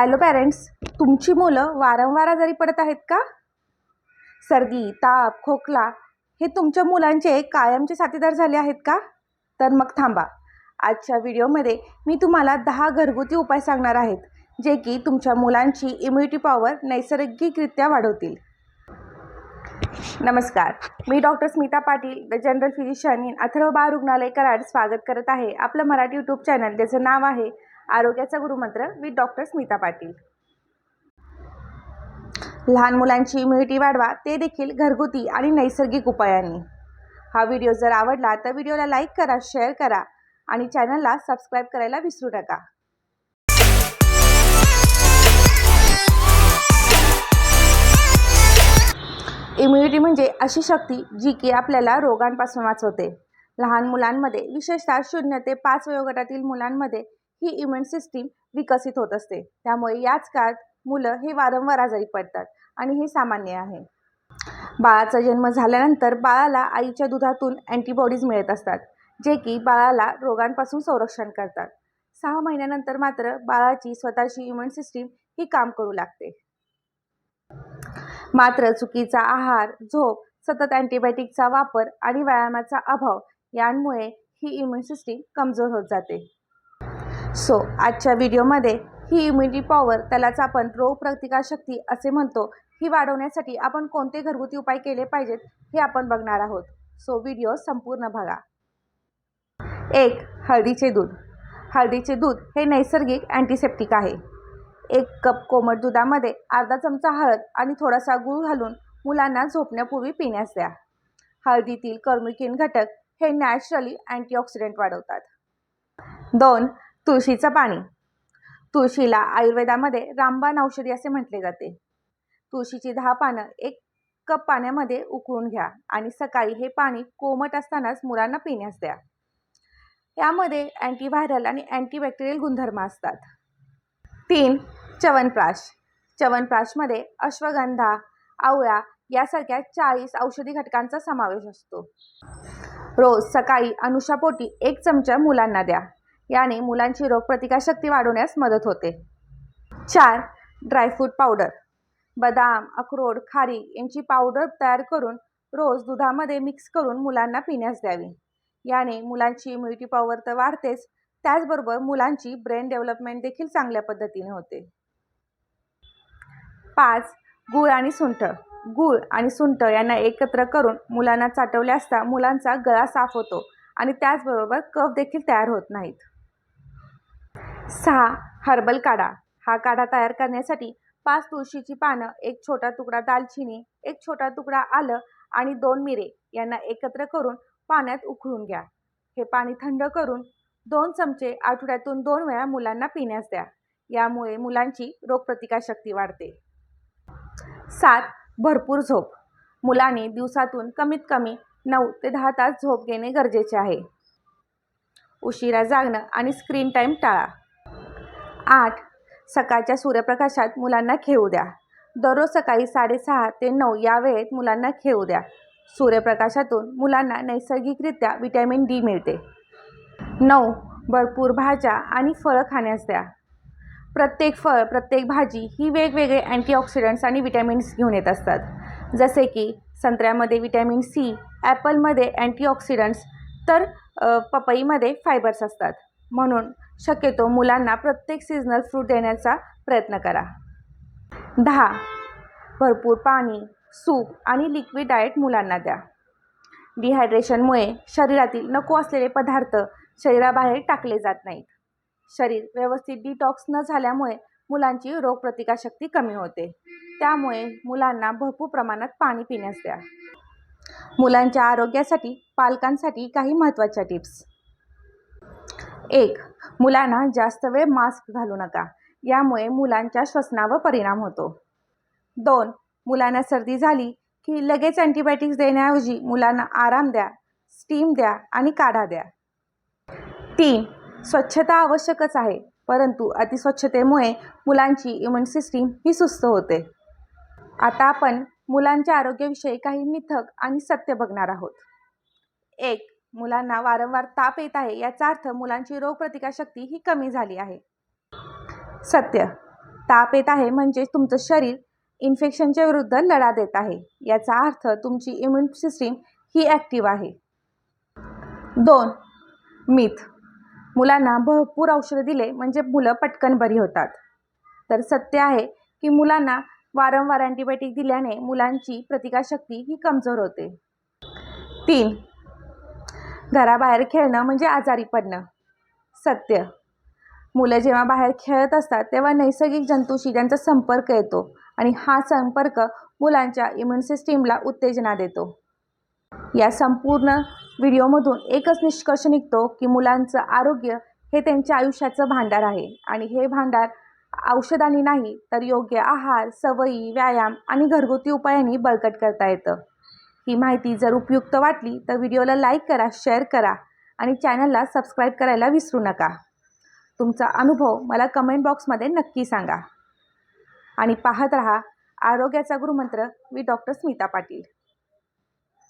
Hello parents तुमची मुलं वारंवार आजारी पडत आहेत का? सर्दी ताप खोकला हे तुमच्या मुलांचे कायमचे साथीदार झाले आहेत का? तर मग थांबा. आजच्या व्हिडिओमध्ये मी तुम्हाला दहा घरगुती उपाय सांगणार आहेत जे की तुमच्या मुलांची इम्युनिटी पॉवर नैसर्गिकरित्या वाढवतील. नमस्कार. मी doctor Smita Patil the general physician in Atharva बाळ रुग्णालय कराड स्वागत करत आहे आपलं मराठी यूट्यूब चॅनल ज्याचं नाव आहे आरोग्याचा गुरुमंत्र विथ डॉक्टर स्मिता पाटील. लहान मुलांची इम्युनिटी वाढवा ते देखील घरगुती आणि नैसर्गिक उपायांनी. हा व्हिडिओ जर आवडला तर व्हिडिओला लाईक करा शेअर करा आणि चॅनलला सबस्क्राईब करायला विसरू नका. इम्युनिटी म्हणजे अशी शक्ती जी की आपल्याला रोगांपासून वाचवते. लहान मुलांमध्ये विशेषतः शून्य ते पाच वयोगटातील मुलांमध्ये ही इम्युन सिस्टीम विकसित होत असते. त्यामुळे याच काळात मुलं हे वारंवार आजारी पडतात आणि हे सामान्य आहे. बाळाचा जन्म झाल्यानंतर बाळाला आईच्या दुधातून अँटीबॉडीज मिळत असतात जे की बाळाला रोगांपासून संरक्षण करतात. सहा महिन्यानंतर मात्र बाळाची स्वतःची इम्युन सिस्टीम ही काम करू लागते. मात्र चुकीचा आहार झोप सतत अँटीबायोटिकचा वापर आणि व्यायामाचा अभाव यांमुळे ही इम्युन सिस्टीम कमजोर होत जाते. सो आजच्या व्हिडिओमध्ये ही इम्युनिटी पॉवर त्यालाच आपण रोग प्रतिकारशक्ती असे म्हणतो ही वाढवण्यासाठी आपण कोणते घरगुती उपाय केले पाहिजेत हे आपण बघणार आहोत. सो व्हिडिओ संपूर्ण बघा. एक हळदीचे दूध. हळदीचे दूध हे नैसर्गिक अँटीसेप्टिक आहे. एक कप कोमट दुधामध्ये अर्धा चमचा हळद आणि थोडासा गूळ घालून मुलांना झोपण्यापूर्वी पिण्यास द्या. हळदीतील कर्मिकिन घटक हे नॅचरली अँटीऑक्सिडेंट वाढवतात. दोन तुळशीचं पाणी. तुळशीला आयुर्वेदामध्ये रामबाण औषधी असे म्हटले जाते. तुळशीची दहा पानं एक कप पाण्यामध्ये उकळून घ्या आणि सकाळी हे पाणी कोमट असतानाच मुलांना पिण्यास द्या. यामध्ये अँटीव्हायरल आणि अँटीबॅक्टेरियल गुणधर्म असतात. तीन च्यवनप्राश. च्यवनप्राशमध्ये अश्वगंधा आवळा यासारख्या चाळीस औषधी घटकांचा समावेश असतो. रोज सकाळी अनुषापोटी एक चमचा मुलांना द्या. याने मुलांची रोगप्रतिकारशक्ती वाढवण्यास मदत होते. चार ड्रायफ्रूट पावडर बदाम अक्रोड खारी यांची पावडर तयार करून रोज दुधामध्ये मिक्स करून मुलांना पिण्यास द्यावी. याने मुलांची इम्युनिटी पॉवर तर वाढतेच त्याचबरोबर मुलांची ब्रेन डेव्हलपमेंट देखील चांगल्या पद्धतीने होते. पाच गूळ आणि सुंठ. गूळ आणि सुंठ यांना एकत्र करून मुलांना चाटवले असता मुलांचा गळा साफ होतो आणि त्याचबरोबर कफ देखील तयार होत नाहीत. सहा हर्बल काढा. हा काढा तयार करण्यासाठी पाच तुळशीची पानं एक छोटा तुकडा दालचिनी एक छोटा तुकडा आलं आणि दोन मिरे यांना एकत्र करून पाण्यात उकळून घ्या. हे पाणी थंड करून दोन चमचे आठवड्यातून दोन वेळा मुलांना पिण्यास द्या. यामुळे मुलांची रोगप्रतिकारशक्ती वाढते. सात भरपूर झोप. मुलांनी दिवसातून कमीत कमी नऊ ते दहा तास झोप घेणे गरजेचे आहे. उशिरा जागणं आणि स्क्रीन टाईम टाळा. आठ सकाळच्या सूर्यप्रकाशात मुलांना खेळू द्या. दररोज सकाळी साडेसहा ते नऊ या वेळेत मुलांना खेळू द्या. सूर्यप्रकाशातून मुलांना नैसर्गिकरित्या विटॅमिन डी मिळते. नऊ भरपूर भाज्या आणि फळं खाण्यास द्या. प्रत्येक फळ प्रत्येक भाजी ही वेगवेगळे अँटीऑक्सिडंट्स आणि विटॅमिन्स घेऊन येत असतात. जसे की संत्र्यामध्ये विटॅमिन सी ॲपलमध्ये अँटीऑक्सिडंट्स तर पपईमध्ये फायबर्स असतात. म्हणून शक्यतो मुलांना प्रत्येक सीझनल फ्रूट देण्याचा प्रयत्न करा. दहा. भरपूर पाणी सूप आणि लिक्विड डाएट मुलांना द्या. डिहायड्रेशनमुळे शरीरातील नको असलेले पदार्थ शरीराबाहेर टाकले जात नाहीत. शरीर व्यवस्थित डिटॉक्स न झाल्यामुळे मुलांची रोगप्रतिकारशक्ती कमी होते. त्यामुळे मुलांना भरपूर प्रमाणात पाणी पिण्यास द्या. मुलांच्या आरोग्यासाठी पालकांसाठी काही महत्त्वाच्या टिप्स एक. मुलांना जास्त वेळ मास्क घालू नका. यामुळे मुलांच्या श्वसनावर परिणाम होतो. दोन मुलांना सर्दी झाली की लगेच अँटीबायोटिक्स देण्याऐवजी मुलांना आराम द्या स्टीम द्या आणि काढा द्या. तीन स्वच्छता आवश्यकच आहे परंतु अतिस्वच्छतेमुळे मुलांची इम्युन सिस्टीम ही सुस्त होते. आता आपण मुलांच्या आरोग्याविषयी काही मिथक आणि सत्य बघणार आहोत. एक मुलांना वारंवार ताप येत आहे याचा अर्थ मुलांची रोगप्रतिकारशक्ती ही कमी झाली आहे. सत्य. ताप येत आहे म्हणजे तुमचं शरीर इन्फेक्शनच्या विरुद्ध लढा देत आहे. याचा अर्थ तुमची इम्युन सिस्टीम ही ॲक्टिव्ह आहे. दोन. मिथ. मुलांना भरपूर औषधं दिले म्हणजे मुलं पटकन बरी होतात. तर सत्य आहे की मुलांना वारंवार अँटीबायोटिक दिल्याने मुलांची प्रतिकारशक्ती ही कमजोर होते. तीन. घराबाहेर खेळणं म्हणजे आजारी पडणं. सत्य. मुलं जेव्हा बाहेर खेळत असतात तेव्हा नैसर्गिक जंतूशी त्यांचा संपर्क येतो आणि हा संपर्क मुलांच्या इम्युन सिस्टीमला उत्तेजना देतो. या संपूर्ण व्हिडिओमधून एकच निष्कर्ष निघतो की मुलांचं आरोग्य हे त्यांच्या आयुष्याचं भांडार आहे आणि हे भांडार औषधांनी नाही तर योग्य आहार सवयी व्यायाम आणि घरगुती उपायांनी बळकट करता येतं. ही माहिती जर उपयुक्त वाटली तर व्हिडिओला लाईक करा शेअर करा आणि चॅनलला सबस्क्राईब करायला विसरू नका. तुमचा अनुभव मला कमेंट बॉक्समध्ये नक्की सांगा. आणि पाहत रहा आरोग्याचा गुरुमंत्र मी डॉक्टर स्मिता पाटील.